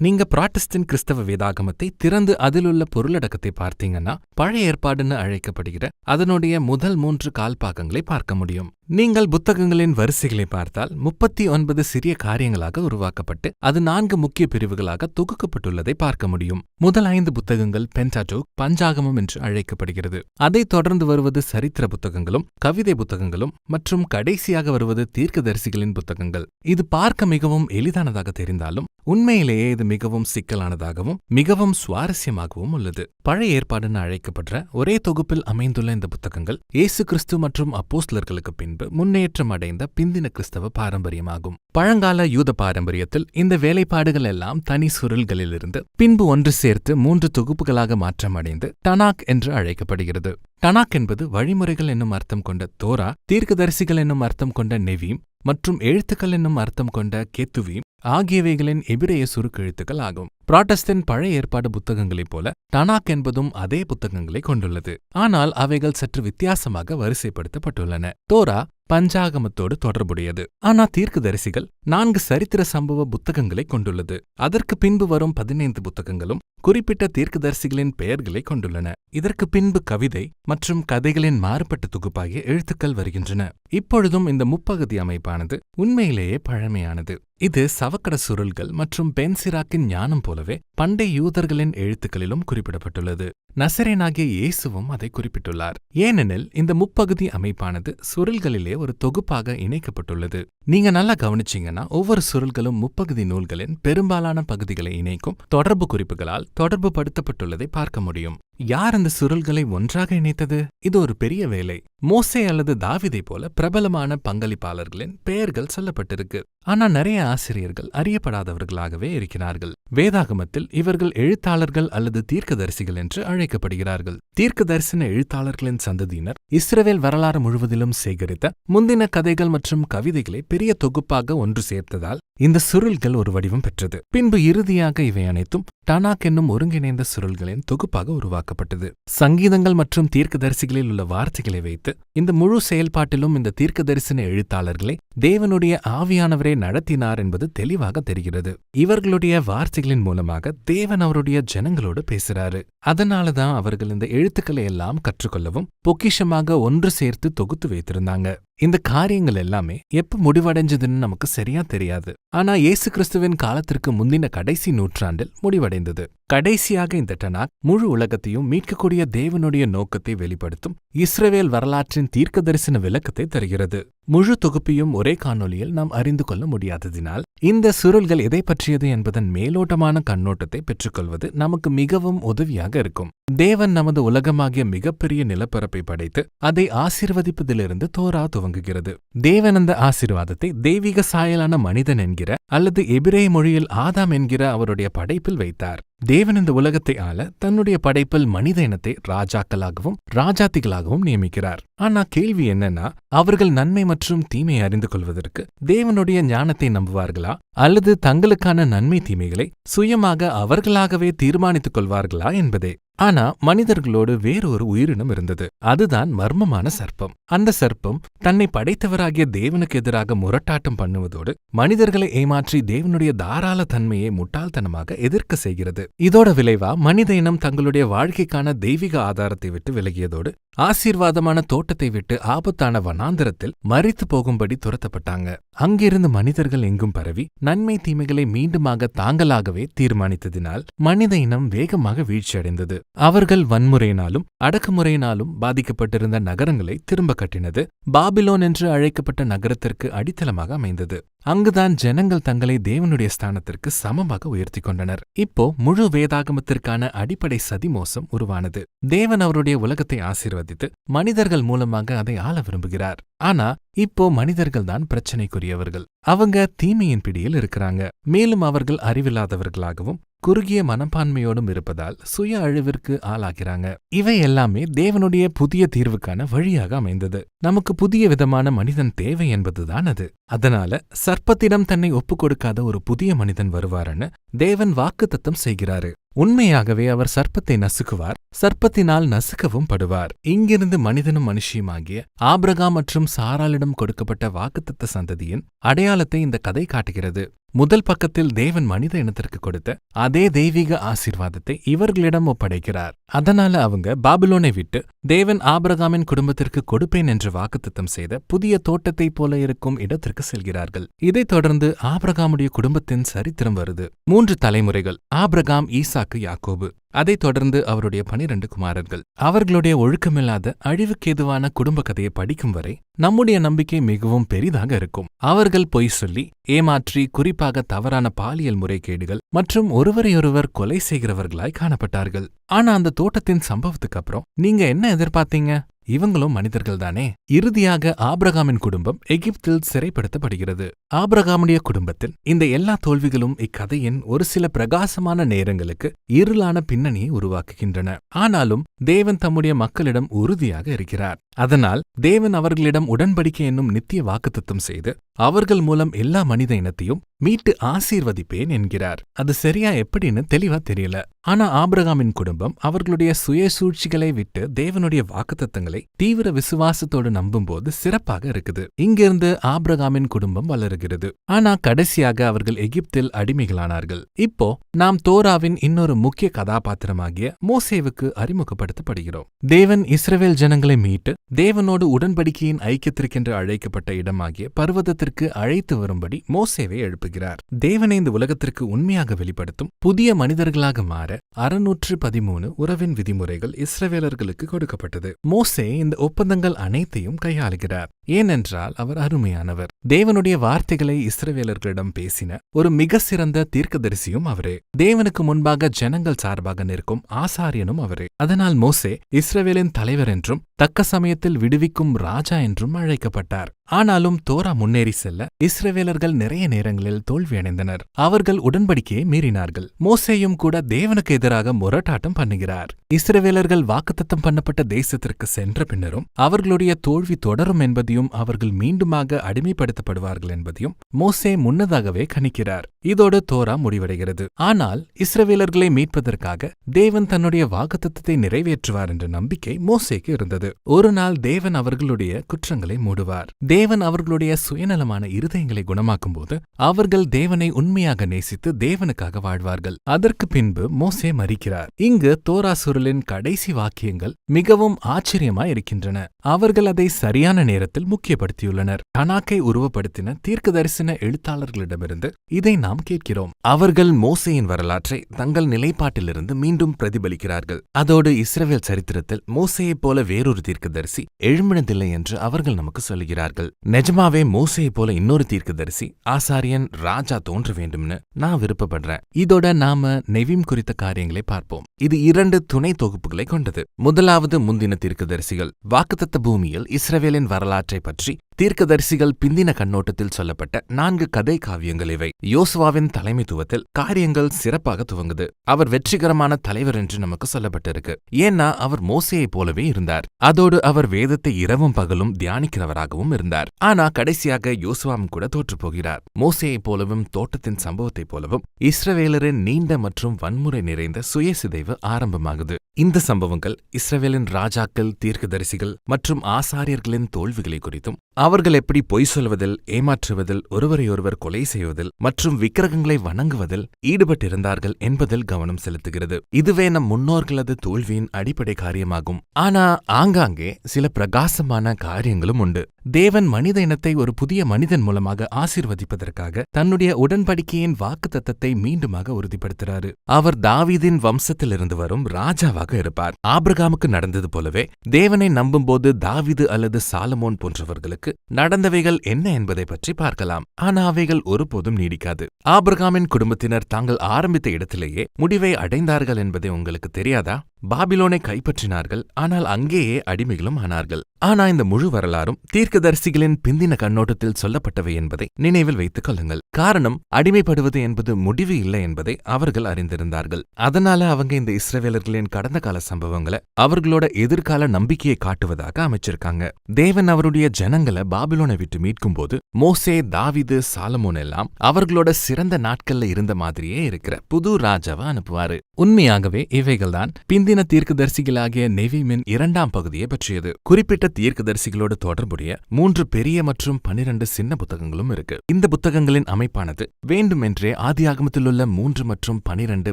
நீங்க ப்ராட்டஸ்டன் கிறிஸ்தவ வேதாகமத்தை திறந்து அதிலுள்ள பொருளடக்கத்தை பார்த்தீங்கன்னா பழைய ஏற்பாடுன்னு அழைக்கப்படுகிற அதனுடைய முதல் மூன்று கால்பாகங்களை பார்க்க முடியும். நீங்கள் புத்தகங்களின் வரிசைகளை பார்த்தால் முப்பத்தி ஒன்பது சிறிய காரியங்களாக உருவாக்கப்பட்டு அது நான்கு முக்கிய பிரிவுகளாக தொகுக்கப்பட்டுள்ளதை பார்க்க முடியும். முதல் ஐந்து புத்தகங்கள் பென்டாடோக் பஞ்சாகமம் என்று அழைக்கப்படுகிறது. அதைத் தொடர்ந்து வருவது சரித்திர புத்தகங்களும் கவிதை புத்தகங்களும் மற்றும் கடைசியாக வருவது தீர்க்கதரிசிகளின் புத்தகங்கள். இது பார்க்க மிகவும் எளிதானதாக தெரிந்தாலும் உண்மையிலேயே இது மிகவும் சிக்கலானதாகவும் மிகவும் சுவாரஸ்யமாகவும் உள்ளது. பழைய ஏற்பாடுன்னு அழைக்கப்படுற ஒரே தொகுப்பில் அமைந்துள்ள இந்த புத்தகங்கள் இயேசு கிறிஸ்து மற்றும் அப்போஸ்லர்களுக்கு பின்பு முன்னேற்றம் அடைந்த பிந்தின கிறிஸ்தவ பாரம்பரியமாகும். பழங்கால யூத பாரம்பரியத்தில் இந்த வேலைப்பாடுகள் எல்லாம் தனி சுருள்களிலிருந்து பின்பு ஒன்று சேர்த்து மூன்று தொகுப்புகளாக மாற்றமடைந்து டனாக் என்று அழைக்கப்படுகிறது. டனாக் என்பது வழிமுறைகள் என்னும் அர்த்தம் கொண்ட தோரா தீர்க்கதரிசிகள் என்னும் அர்த்தம் கொண்ட நெவீம் மற்றும் எழுத்துக்கள் என்னும் அர்த்தம் கொண்ட கெத்துவீம் ஆகியவைகளின் எபிரேய சுருக்கெழுத்துக்கள் ஆகும். புராட்டஸ்டன்ட் பழைய ஏற்பாடு புத்தகங்களைப் போல டனாக் என்பதும் அதே புத்தகங்களை கொண்டுள்ளது. ஆனால் அவைகள் சற்று வித்தியாசமாக வரிசைப்படுத்தப்பட்டுள்ளன. தோரா பஞ்சாகமத்தோடு தொடர்புடையது. ஆனா தீர்க்கதரிசிகள் நான்கு சரித்திர சம்பவ புத்தகங்களை கொண்டுள்ளது. அதற்கு பின்பு வரும் பதினைந்து புத்தகங்களும் குறிப்பிட்ட தீர்க்கதரிசிகளின் பெயர்களை கொண்டுள்ளன. இதற்கு பின்பு கவிதை மற்றும் கதைகளின் மாறுபட்ட தொகுப்பாகிய எழுத்துக்கள் வருகின்றன. இப்பொழுதும் இந்த முப்பகுதி அமைப்பானது உண்மையிலேயே பழமையானது. இது சவக்கட சுருள்கள் மற்றும் பென்சிராக்கின் ஞானம் போலவே பண்டை யூதர்களின் எழுத்துக்களிலும் குறிப்பிடப்பட்டுள்ளது. நசரேனாகிய இயேசுவும் அதை குறிப்பிட்டுள்ளார். ஏனெனில் இந்த முப்பகுதி அமைப்பானது சுருள்களிலே ஒரு தொகுப்பாக இணைக்கப்பட்டுள்ளது. நீங்க நல்லா கவனிச்சீங்கன்னா ஒவ்வொரு சுருள்களும் முப்பகுதி நூல்களின் பெரும்பாலான பகுதிகளை இணைக்கும் தொடர்பு குறிப்புகளால் தொடர்பு படுத்தப்பட்டுள்ளதை பார்க்க முடியும். யார் அந்த சுருள்களை ஒன்றாக இணைத்தது? இது ஒரு பெரிய வேலை. மோசே அல்லது தாவிதை போல பிரபலமான பங்களிப்பாளர்களின் பெயர்கள் சொல்லப்பட்டிருக்கு. ஆனா நிறைய ஆசிரியர்கள் அறியப்படாதவர்களாகவே இருக்கிறார்கள். வேதாகமத்தில் இவர்கள் எழுத்தாளர்கள் அல்லது தீர்க்கதரிசிகள் என்று அழைக்கப்படுகிறார்கள். தீர்க்க தரிசன எழுத்தாளர்களின் சந்ததியினர் இஸ்ரவேல் வரலாறு முழுவதிலும் சேகரித்த முந்தின கதைகள் மற்றும் கவிதைகளை பெரிய தொகுப்பாக ஒன்று சேர்த்ததால் இந்த சுருள்கள் ஒரு வடிவம் பெற்றது. பின்பு இறுதியாக இவை அனைத்தும் டனாக் என்னும் ஒருங்கிணைந்த சுருள்களின் தொகுப்பாக உருவாக்கப்பட்டது. சங்கீதங்கள் மற்றும் தீர்க்கதரிசிகளில் உள்ள வார்த்தைகளை வைத்து இந்த முழு செயல்பாட்டிலும் இந்த தீர்க்கதரிசன எழுத்தாளர்களை தேவனுடைய ஆவியானவரே நடத்தினார் என்பது தெளிவாக தெரிகிறது. இவர்களுடைய வார்த்தைகளின் மூலமாக தேவன் அவருடைய ஜனங்களோடு பேசுறாரு. அதனாலதான் அவர்கள் இந்த எழுத்துக்களை எல்லாம் கற்றுக்கொள்ளவும் பொக்கிஷமாக ஒன்று சேர்த்து தொகுத்து வைத்திருந்தாங்க. இந்த காரியங்கள் எல்லாமே எப்ப முடிவடைஞ்சதுன்னு நமக்கு சரியா தெரியாது. ஆனா இயேசு கிறிஸ்துவின் காலத்திற்கு முந்தின கடைசி நூற்றாண்டில் முடிவடைந்தது. கடைசியாக இந்த டனாக் முழு உலகத்தையும் மீட்கக்கூடிய தேவனுடைய நோக்கத்தை வெளிப்படுத்தும் இஸ்ரவேல் வரலாற்றின் தீர்க்க தரிசன விளக்கத்தை தருகிறது. முழு தொகுப்பையும் ஒரே காணொலியில் நாம் அறிந்து கொள்ள முடியாததினால் இந்த சுருள்கள் எதை பற்றியது என்பதன் மேலோட்டமான கண்ணோட்டத்தை பெற்றுக்கொள்வது நமக்கு மிகவும் உதவியாக இருக்கும். தேவன் நமது உலகமாகிய மிகப்பெரிய நிலப்பரப்பை படைத்து அதை ஆசிர்வதிப்பதிலிருந்து தோரா துவங்குகிறது. தேவன் அந்த ஆசிர்வாதத்தை தெய்வீக சாயலான மனிதன் என்கிற அல்லது எபிரே மொழியில் ஆதாம் என்கிற அவருடைய படைப்பில் வைத்தார். தேவன் இந்த உலகத்தை ஆள தன்னுடைய படைப்பில் மனித இனத்தை ராஜாக்களாகவும் ராஜாத்திகளாகவும் நியமிக்கிறார். ஆனா கேள்வி என்னன்னா அவர்கள் நன்மை மற்றும் தீமை அறிந்து கொள்வதற்கு தேவனுடைய ஞானத்தை நம்புவார்களா? அல்லது தங்களுக்கான நன்மை தீமைகளை சுயமாக அவர்களாகவே தீர்மானித்துக் கொள்வார்களா என்பதே. ஆனா மனிதர்களோடு வேறொரு உயிரினம் இருந்தது. அதுதான் மர்மமான சர்ப்பம். அந்த சர்ப்பம் தன்னை படைத்தவராகிய தேவனுக்கு எதிராக முரட்டாட்டம் பண்ணுவதோடு மனிதர்களை ஏமாற்றி தேவனுடைய தாராள தன்மையை முட்டாள்தனமாக எதிர்க்க செய்கிறது. இதோட விளைவா மனித இனம் தங்களுடைய வாழ்க்கைக்கான தெய்வீக ஆதாரத்தை விட்டு விலகியதோடு ஆசீர்வாதமான தோட்டத்தை விட்டு ஆபத்தான வனாந்திரத்தில் மறித்து போகும்படி துரத்தப்பட்டாங்க. அங்கிருந்து மனிதர்கள் எங்கும் பரவி நன்மை தீமைகளை மீண்டுமாக தாங்களாகவே தீர்மானித்ததினால் மனித இனம் வேகமாக வீழ்ச்சியடைந்தது. அவர்கள் வன்முறையினாலும் அடக்குமுறையினாலும் பாதிக்கப்பட்டிருந்த நகரங்களை திரும்ப கட்டினது பாபிலோன் என்று அழைக்கப்பட்ட நகரத்திற்கு அடித்தளமாக அமைந்தது. அங்குதான் ஜனங்கள் தங்களை தேவனுடைய ஸ்தானத்திற்கு சமமாக உயர்த்தி கொண்டனர். இப்போ முழு வேதாகமத்திற்கான அடிப்படை சதிமோசம் உருவானது. தேவன் அவருடைய உலகத்தை ஆசீர்வதித்து மனிதர்கள் மூலமாக அதை ஆள விரும்புகிறார். ஆனா இப்போ மனிதர்கள் தான் பிரச்சனைக்குரியவர்கள். அவங்க தீமையின் பிடியில் இருக்கிறாங்க. மேலும் அவர்கள் அறிவில்லாதவர்களாகவும் குறுகிய மனப்பான்மையோடும் இருப்பதால் சுய அழிவிற்கு ஆளாகிறாங்க. இவை எல்லாமே தேவனுடைய புதிய தீர்வுக்கான வழியாக அமைந்தது. நமக்கு புதிய விதமான மனிதன் தேவை என்பதுதான் அது. அதனால சர்ப்பத்திடம் தன்னை ஒப்புக் கொடுக்காத ஒரு புதிய மனிதன் வருவாருன்னு தேவன் வாக்குத்தத்தம் செய்கிறாரு. உண்மையாகவே அவர் சர்ப்பத்தை நசுக்குவார் சர்ப்பத்தினால் நசுக்கவும் படுவார். இங்கிருந்து மனிதனும் மனுஷியுமாகிய ஆபிரகாம் மற்றும் சாராளிடம் கொடுக்கப்பட்ட வாக்குத்தத்த சந்ததியின் அடையாளத்தை இந்த கதை காட்டுகிறது. முதல் பக்கத்தில் தேவன் மனித இனத்திற்கு கொடுத்த அதே தெய்வீக ஆசீர்வாதத்தை இவர்களிடம் ஒப்படைக்கிறார். அதனால அவங்க பாபிலோனை விட்டு தேவன் ஆபிரகாமின் குடும்பத்திற்கு கொடுப்பேன் என்று வாக்குத்தத்தம் செய்த புதிய தோட்டத்தைப் போல இருக்கும் இடத்திற்கு செல்கிறார்கள். இதைத் தொடர்ந்து ஆபிரகாமுடைய குடும்பத்தின் சரித்திரம் வருது. மூன்று தலைமுறைகள் ஆபிரகாம் ஈசாக்கு யாக்கோபு. அதைத் தொடர்ந்து அவருடைய பனிரெண்டு குமாரர்கள். அவர்களுடைய ஒழுக்கமில்லாத அழிவுக்கேதுவான குடும்ப கதையை படிக்கும் வரை நம்முடைய நம்பிக்கை மிகவும் பெரிதாக இருக்கும். அவர்கள் பொய் சொல்லி ஏமாற்றி குறிப்பாக தவறான பாலியல் முறைகேடுகள் மற்றும் ஒருவரையொருவர் கொலை செய்கிறவர்களாய் காணப்பட்டார்கள். ஆனா அந்த தோட்டத்தின் சம்பவத்துக்கு அப்புறம் நீங்க என்ன எதிர்பார்த்தீங்க? இவங்களும் மனிதர்கள் தானே இறுதியாக ஆபிரகாமின் குடும்பம் எகிப்தில் சிறைப்படுத்தப்படுகிறது. ஆபிரகாமுடைய குடும்பத்தில் இந்த எல்லா தோல்விகளும் இக்கதையின் ஒரு சில பிரகாசமான நேரங்களுக்கு இருளான பின்னணியை உருவாக்குகின்றன. ஆனாலும் தேவன் தம்முடைய மக்களிடம் உறுதியாக இருக்கிறார். அதனால் தேவன் அவர்களிடம் உடன்படிக்கை என்னும் நித்திய வாக்குத்தத்தம் செய்து அவர்கள் மூலம் எல்லா மனித இனத்தையும் மீட்டு ஆசீர்வதிப்பேன் என்கிறார். அது சரியா எப்படின்னு தெளிவா தெரியல. ஆனா ஆபிரகாமின் குடும்பம் அவர்களுடைய சுய சூழ்ச்சிகளை விட்டு தேவனுடைய வாக்குத்தத்தங்களை தீவிர விசுவாசத்தோடு நம்பும்போது சிறப்பாக இருக்குது. இங்கிருந்து ஆபிரகாமின் குடும்பம் வளருகிறது. ஆனா கடைசியாக அவர்கள் எகிப்தில் அடிமைகளானார்கள். இப்போ நாம் தோராவின் இன்னொரு முக்கிய கதாபாத்திரமாகிய மோசேவுக்கு அறிமுகப்படுத்தப்படுகிறோம். தேவன் இஸ்ரவேல் ஜனங்களை மீட்டு தேவனோடு உடன்படிக்கையின் ஐக்கியத்திற்கென்று அழைக்கப்பட்ட இடமாகிய பர்வதத்திற்கு அழைத்து வரும்படி மோசேவை எழுப்புகிறார். தேவனை இந்த உலகத்திற்கு உண்மையாக வெளிப்படுத்தும் புதிய மனிதர்களாக மாற அறுநூற்று பதிமூணு உறவின் விதிமுறைகள் இஸ்ரவேலர்களுக்கு கொடுக்கப்பட்டது. மோசே இந்த ஒப்பந்தங்கள் அனைத்தையும் கையாளுகிறார். ஏனென்றால் அவர் அருமையானவர். தேவனுடைய வார்த்தைகளை இஸ்ரவேலர்களிடம் பேசின ஒரு மிக சிறந்த தீர்க்கதரிசியும் அவரே. தேவனுக்கு முன்பாக ஜனங்கள் சார்பாக நிற்கும் ஆசாரியனும் அவரே. அதனால் மோசே இஸ்ரவேலின் தலைவர் என்றும் தக்க சமயத்தில் விடுவிக்கும் ராஜா என்றும் அழைக்கப்பட்டார். ஆனாலும் தோரா முன்னேறி செல்ல இஸ்ரவேலர்கள் நிறைய நேரங்களில் தோல்வியடைந்தனர் அவர்கள் உடன்படிக்கையை மீறினார்கள். மோசேயும் கூட தேவனுக்கு எதிராக முரட்டாட்டம் பண்ணுகிறார். இஸ்ரவேலர்கள் வாக்குத்தத்தம் பண்ணப்பட்ட தேசத்திற்கு சென்ற பின்னரும் அவர்களுடைய தோல்வி தொடரும் என்பது என்பதையும் அவர்கள் மீண்டுமாக அடிமைப்படுத்தப்படுவார்கள் என்பதையும் மோசே முன்னதாகவே கணிக்கிறார். இதோடு தோரா முடிவடைகிறது. ஆனால் இஸ்ரவேலர்களை மீட்பதற்காக தேவன் தன்னுடைய வாக்குத்தத்தை நிறைவேற்றுவார் என்ற நம்பிக்கை மோசேக்கு இருந்தது. ஒரு நாள் தேவன் அவர்களுடைய குற்றங்களை மூடுவார். தேவன் அவர்களுடைய சுயநலமான இருதயங்களை குணமாக்கும்போது அவர்கள் தேவனை உண்மையாக நேசித்து தேவனுக்காக வாழ்வார்கள். அதற்கு பின்பு மோசே மறிக்கிறார். இங்கு தோரா சுருளின் கடைசி வாக்கியங்கள் மிகவும் ஆச்சரியமாய் இருக்கின்றன அவர்கள் அதை சரியான நேரத்தில் முக்கியப்படுத்தியுள்ளனர். டனாக்கை உருவப்படுத்தின தீர்க்க தரிசன எழுத்தாளர்களிடமிருந்து இதை நாம் கேட்கிறோம். அவர்கள் மோசையின் வரலாற்றை தங்கள் நிலைப்பாட்டிலிருந்து மீண்டும் பிரதிபலிக்கிறார்கள். அதோடு இஸ்ரவேல் சரித்திரத்தில் மோசையைப் போல வேறொரு தீர்க்கதரிசி எழும்பினதில்லை என்று அவர்கள் நமக்கு சொல்லுகிறார்கள். நிஜமாவே மோசையைப் போல இன்னொரு தீர்க்கதரிசி ஆசாரியன் ராஜா தோன்ற வேண்டும்னு நான் விருப்பப்படுறேன். இதோட நாம நெவிம் குறித்த காரியங்களை பார்ப்போம். இது இரண்டு துணை தொகுப்புகளை கொண்டது. முதலாவது முந்தின தீர்க்கதரிசிகள் வாக்குத்தத்த பூமியில் இஸ்ரவேலின் வரலாற்றை பற்றி தீர்க்கதரிசிகள் பிந்தின கண்ணோட்டத்தில் சொல்லப்பட்ட நான்கு கதை காவியங்கள் இவை. யோசுவாவின் தலைமைத்துவத்தில் காரியங்கள் சிறப்பாக துவங்குது. அவர் வெற்றிகரமான தலைவர் என்று நமக்கு சொல்லப்பட்டிருக்கு. ஏன்னா அவர் மோசையைப் போலவே இருந்தார். அதோடு அவர் வேதத்தை இரவும் பகலும் தியானிக்கிறவராகவும் இருந்தார். ஆனா கடைசியாக யோசுவாவும் கூட தோற்று போகிறார். மோசையைப் போலவும் தோட்டத்தின் சம்பவத்தைப் போலவும் இஸ்ரவேலரின் நீண்ட மற்றும் வன்முறை நிறைந்த சுயசிதைவு ஆரம்பமாகுது. இந்த சம்பவங்கள் இஸ்ரவேலின் ராஜாக்கள் தீர்க்கதரிசிகள் மற்றும் ஆசாரியர்களின் தோல்விகளை குறித்தும் அவர்கள் எப்படி பொய் சொல்வதில் ஏமாற்றுவதில் ஒருவரையொருவர் கொலை செய்வதில் மற்றும் விக்கிரகங்களை வணங்குவதில் ஈடுபட்டிருந்தார்கள் என்பதில் கவனம் செலுத்துகிறது. இதுவே நம் முன்னோர்களது தோல்வியின் அடிப்படை காரியமாகும். ஆனா ஆங்காங்கே சில பிரகாசமான காரியங்களும் உண்டு. தேவன் மனித இனத்தை ஒரு புதிய மனிதன் மூலமாக ஆசிர்வதிப்பதற்காக தன்னுடைய உடன்படிக்கையின் வாக்கு தத்தத்தை மீண்டுமாக உறுதிப்படுத்துறாரு. அவர் தாவீதின் வம்சத்திலிருந்து வரும் ராஜாவாக இருப்பார். ஆபிரகாமுக்கு நடந்தது போலவே தேவனை நம்பும்போது தாவிது அல்லது சாலமோன் போன்றவர்களுக்கு நடந்தவைகள் என்ன என்பதை பற்றி பார்க்கலாம். ஆனா அவைகள் ஒருபோதும் நீடிக்காது. ஆபிரகாமின் குடும்பத்தினர் தாங்கள் ஆரம்பித்த இடத்திலேயே முடிவை அடைந்தார்கள் என்பதை உங்களுக்கு தெரியாதா? பாபிலோனை கைப்பற்றினார்கள் ஆனால் அங்கேயே அடிமைகளும் ஆனார்கள். ஆனா இந்த முழு வரலாறும் தீர்க்கதரிசிகளின் பிந்தின கண்ணோட்டத்தில் சொல்லப்பட்டவை என்பதை நினைவில் வைத்துக் கொள்ளுங்கள். காரணம் அடிமைப்படுவது என்பது முடிவு இல்லை என்பதை அவர்கள் அறிந்திருந்தார்கள். அதனால அவங்க இந்த இஸ்ரவேலர்களின் கடந்த கால சம்பவங்களை அவர்களோட எதிர்கால நம்பிக்கையை காட்டுவதாக அமைச்சிருக்காங்க. தேவன் அவருடைய ஜனங்களை பாபிலோனை விட்டு மீட்கும்போது மோசே தாவிது சாலமோன் எல்லாம் அவர்களோட சிறந்த நாட்கள்ல இருந்த மாதிரியே இருக்கிற புது ராஜாவை அனுப்புவாரு. உண்மையாகவே இவைகள்தான் பிந்தின தீர்க்கதரிசிகளாகிய நெவிமின் இரண்டாம் பகுதியை பற்றியது. குறிப்பிட்ட தீர்க்கதரிசிகளோடு தொடர்புடைய மூன்று பெரிய மற்றும் பனிரண்டு சின்ன புத்தகங்களும் இருக்கு. இந்த புத்தகங்களின் அமைப்பானது வேண்டுமென்றே ஆதியாகமத்தில் உள்ள மூன்று மற்றும் பனிரண்டு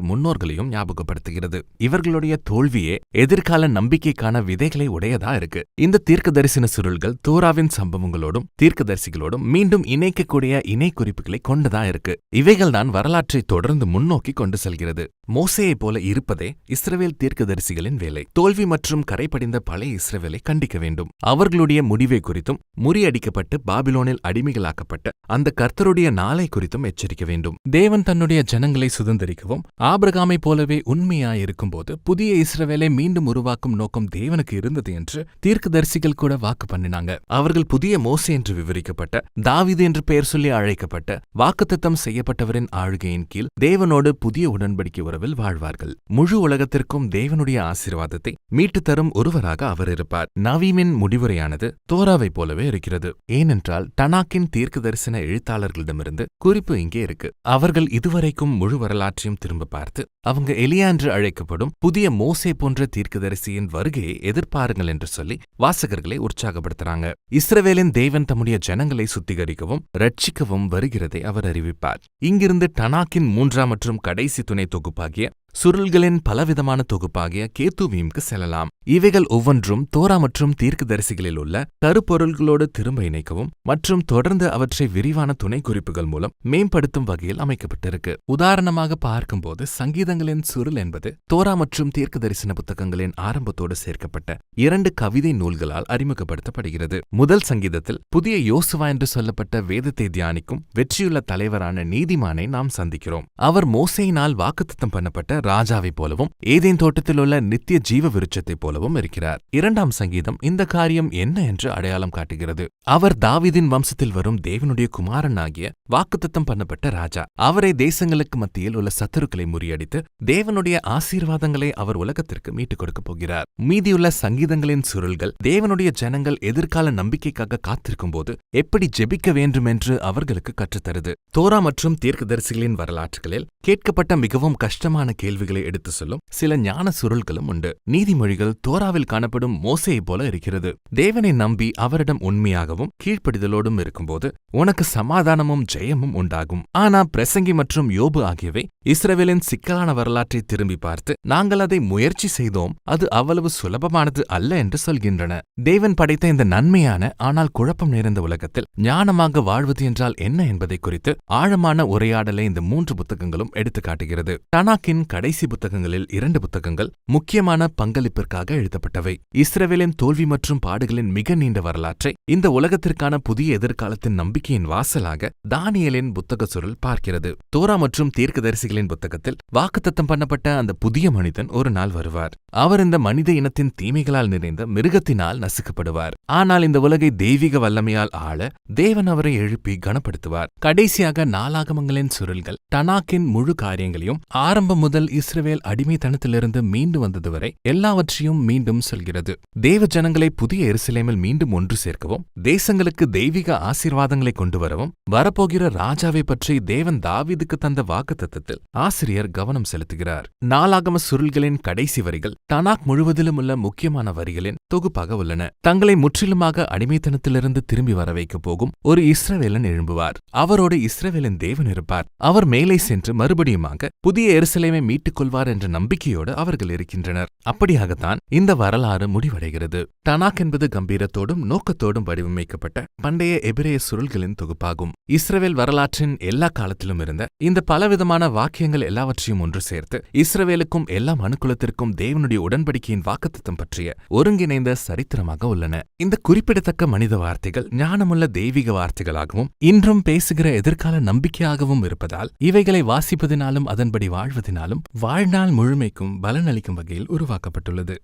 முன்னோர்களையும் ஞாபகப்படுத்துகிறது. இவர்களுடைய தோல்வியே எதிர்கால நம்பிக்கைக்கான விதைகளை உடையதா இருக்கு. இந்த தீர்க்கதரிசன சுருள்கள் தோராவின் சம்பவங்களோடும் தீர்க்கதரிசிகளோடும் மீண்டும் இணைக்கக்கூடிய இணை குறிப்புகளை கொண்டுதான் இருக்கு. இவைகள்தான் வரலாற்றை தொடர்ந்து முன்னோக்கி கொண்டு செல்கிறது. மோசேயைப் போல இருப்பதே இஸ்ரவேல் தீர்க்கதரிசிகளின் வேலை. தோல்வி மற்றும் கரைபடிந்த பழைய இஸ்ரவேலை கண்டிக்க வேண்டும். அவர்களுடைய முடிவை குறித்தும் முறியடிக்கப்பட்டு பாபிலோனில் அடிமைகளாக்கப்பட்ட அந்த கர்த்தருடைய நாளை குறித்தும் எச்சரிக்க வேண்டும். தேவன் தன்னுடைய ஜனங்களை சுதந்திரிக்கவும் ஆபிரகாமை போலவே உண்மையாயிருக்கும்போது புதிய இஸ்ரவேலை மீண்டும் உருவாக்கும் நோக்கம் தேவனுக்கு இருந்தது என்று தீர்க்கதரிசிகள் கூட வாக்கு பண்ணினாங்க. அவர்கள் புதிய மோசை என்று விவரிக்கப்பட்ட தாவிது என்று பெயர் சொல்லி அழைக்கப்பட்ட வாக்குத்தத்தம் செய்யப்பட்டவரின் ஆளுகையின் கீழ் தேவனோடு புதிய உடன்படிக்கை உறவில் வாழ்வார்கள். முழு உலகத்திற்கும் தேவனுடைய ஆசீர்வாதத்தை மீட்டுத் தரும் ஒருவராக அவர் இருப்பார். நவீமின் முடிவுரையானது தோராவைப் போலவே இருக்கிறது. ஏனென்றால் டனாக்கின் தீர்க்கதரிசன பேசின எழுத்தாளர்களிடமிருந்து குறிப்பு இங்கே இருக்கு. அவர்கள் இதுவரைக்கும் முழு வரலாற்றையும் திரும்ப பார்த்து அவங்க எலியா என்று அழைக்கப்படும் புதிய மோசே போன்ற தீர்க்கதரிசியின் வருகையை எதிர்பாருங்கள் என்று சொல்லி வாசகர்களை உற்சாகப்படுத்துறாங்க. இஸ்ரவேலின் தேவன் தம்முடைய ஜனங்களை சுத்திகரிக்கவும் ரட்சிக்கவும் வருகிறதை அவர் அறிவிப்பார். இங்கிருந்து டனாக்கின் மூன்றாம் மற்றும் கடைசி துணை தொகுப்பாகிய சுருள்களின் பலவிதமான தொகுப்பாகிய கேத்துவீம்க்கு செல்லலாம். இவைகள் ஒவ்வொன்றும் தோரா மற்றும் தீர்க்கதரிசிகளில் உள்ள கருப்பொருள்களோடு திரும்ப இணைக்கவும் மற்றும் தொடர்ந்து அவற்றை விரிவான துணை குறிப்புகள் மூலம் மேம்படுத்தும் வகையில் அமைக்கப்பட்டிருக்கு. உதாரணமாக பார்க்கும்போது சங்கீதங்களின் சுருள் என்பது தோரா மற்றும் தீர்க்கதரிசன புத்தகங்களின் ஆரம்பத்தோடு சேர்க்கப்பட்ட இரண்டு கவிதை நூல்களால் அறிமுகப்படுத்தப்படுகிறது. முதல் சங்கீதத்தில் புதிய யோசுவா என்று சொல்லப்பட்ட வேதத்தை தியானிக்கும் வெற்றியுள்ள தலைவரான நீதிமானை நாம் சந்திக்கிறோம். அவர் மோசையினால் வாக்குத்தத்தம் பண்ணப்பட்ட ராஜாவைப் போலவும் ஏதேன் தோட்டத்தில் உள்ள நித்திய ஜீவ விருட்சத்தைப் போலவும் இருக்கிறார். இரண்டாம் சங்கீதம் இந்த காரியம் என்ன என்று அடையாளம் காட்டுகிறது. அவர் தாவிதின் வம்சத்தில் வரும் தேவனுடைய குமாரன் ஆகிய வாக்குத்தத்தம் பண்ணப்பட்ட ராஜா. அவரை தேசங்களுக்கு மத்தியில் உள்ள சத்துருக்களை முறியடித்து தேவனுடைய ஆசீர்வாதங்களை அவர் உலகத்திற்கு மீட்டுக் கொடுக்கப் போகிறார். மீதியுள்ள சங்கீதங்களின் சுருள்கள் தேவனுடைய ஜனங்கள் எதிர்கால நம்பிக்கைக்காக காத்திருக்கும் போது எப்படி ஜெபிக்க வேண்டும் என்று அவர்களுக்கு கற்றுத்தருது. தோரா மற்றும் தீர்க்கதரிசிகளின் வரலாற்றுகளில் கேட்கப்பட்ட மிகவும் கஷ்டமான கேள்விகளை எடுத்து சொல்லும் சில ஞான சுருள்களும் உண்டு. நீதிமொழிகள் தோராவில் காணப்படும் மோசையைப் போல இருக்கிறது. தேவனை நம்பி அவரிடம் உண்மையாகவும் கீழ்ப்படிதலோடும் இருக்கும்போது உனக்கு சமாதானமும் ஜெயமும் உண்டாகும். ஆனா பிரசங்கி மற்றும் யோபு ஆகியவை இஸ்ரேலின் சிக்கலான வரலாற்றை திரும்பி பார்த்து நாங்கள் அதை முயற்சி செய்தோம். அது அவ்வளவு சுலபமானது அல்ல என்று சொல்கின்றன. தேவன் படைத்த இந்த நன்மையான ஆனால் குழப்பம் நிறைந்த உலகத்தில் ஞானமாக வாழ்வது என்றால் என்ன என்பதை குறித்து ஆழமான உரையாடலை இந்த மூன்று புத்தகங்களும் எடுத்துக்காட்டுகிறது டனாக்கின் கடைசி புத்தகங்களில் இரண்டு புத்தகங்கள் முக்கியமான பங்களிப்பிற்காக எழுதப்பட்டவை. இஸ்ரேலின் தோல்வி மற்றும் பாடுகளின் மிக நீண்ட வரலாற்றை இந்த உலகத்திற்கான புதிய எதிர்காலத்தின் நம்பிக்கையின் வாசலாக தானியலின் புத்தக சுருள் பார்க்கிறது. தோரா மற்றும் தீர்க்கதரிசிகளின் புத்தகத்தில் வாக்குத்தத்தம் பண்ணப்பட்ட அந்த புதிய மனிதன் ஒரு நாள் வருவார். அவர் இந்த மனித இனத்தின் தீமைகளால் நிறைந்த மிருகத்தினால் நசுக்கப்படுவார். ஆனால் இந்த உலகை தெய்வீக வல்லமையால் ஆள தேவன் அவரை எழுப்பி கனப்படுத்துவார். கடைசியாக நாளாகமங்களின் சுருள்கள் டனாக்கின் முழு காரியங்களையும் ஆரம்பம் முதல் இஸ்ரவேல் அடிமைத்தனத்திலிருந்து மீண்டு வந்தது வரை எல்லாவற்றையும் மீண்டும் சொல்கிறது. தேவ ஜனங்களை புதிய எருசலேமில் மீண்டும் ஒன்று சேர்க்கவும் தேசங்களுக்கு தெய்வீக ஆசீர்வாதங்களை கொண்டு வரவும் வரப்போகிற ராஜாவை பற்றி தேவன் தாவீதுக்கு தந்த வாக்குத்தத்தத்தில் ஆசிரியர் கவனம் செலுத்துகிறார். நாளாகம சுருள்களின் கடைசி வரிகள் தனாக் முழுவதிலும் உள்ள முக்கியமான வரிகளின் தொகுப்பாக உள்ளன. தங்களை முற்றிலுமாக அடிமைத்தனத்திலிருந்து திரும்பி வர வைக்கப் போகும் ஒரு இஸ்ரவேலன் எழும்புவார். அவரோடு இஸ்ரவேலின் தேவன் இருப்பார். அவர் மேலே சென்று மறுபடியுமாக புதிய எருசலேமை மீட்டுக் கொள்வார் என்ற நம்பிக்கையோடு அவர்கள் இருக்கின்றனர். அப்படியாகத்தான் இந்த வரலாறு முடிவடைகிறது. டனாக் என்பது கம்பீரத்தோடும் நோக்கத்தோடும் வடிவமைக்கப்பட்ட பண்டைய எபிரேய சுருள்களின் தொகுப்பாகும். இஸ்ரவேல் வரலாற்றின் எல்லா காலத்திலும் இருந்த இந்த பலவிதமான வாக்கியங்கள் எல்லாவற்றையும் ஒன்று சேர்த்து இஸ்ரவேலுக்கும் எல்லா மனுக்குலத்திற்கும் தேவனுடைய உடன்படிக்கையின் வாக்குத்தம் பற்றிய ஒருங்கிணைந்த சரித்திரமாக உள்ளன. இந்த குறிப்பிடத்தக்க மனித வார்த்தைகள் ஞானமுள்ள தெய்வீக வார்த்தைகளாகவும் இன்றும் பேசுகிற எதிர்கால நம்பிக்கையாகவும் இருப்பதால் இவைகளை வாசிப்பதினாலும் அதன்படி வாழ்வதினாலும் வாழ்நாள் முழுமைக்கும் பலனளிக்கும் வகையில் உருவாக்கப்பட்டுள்ளது.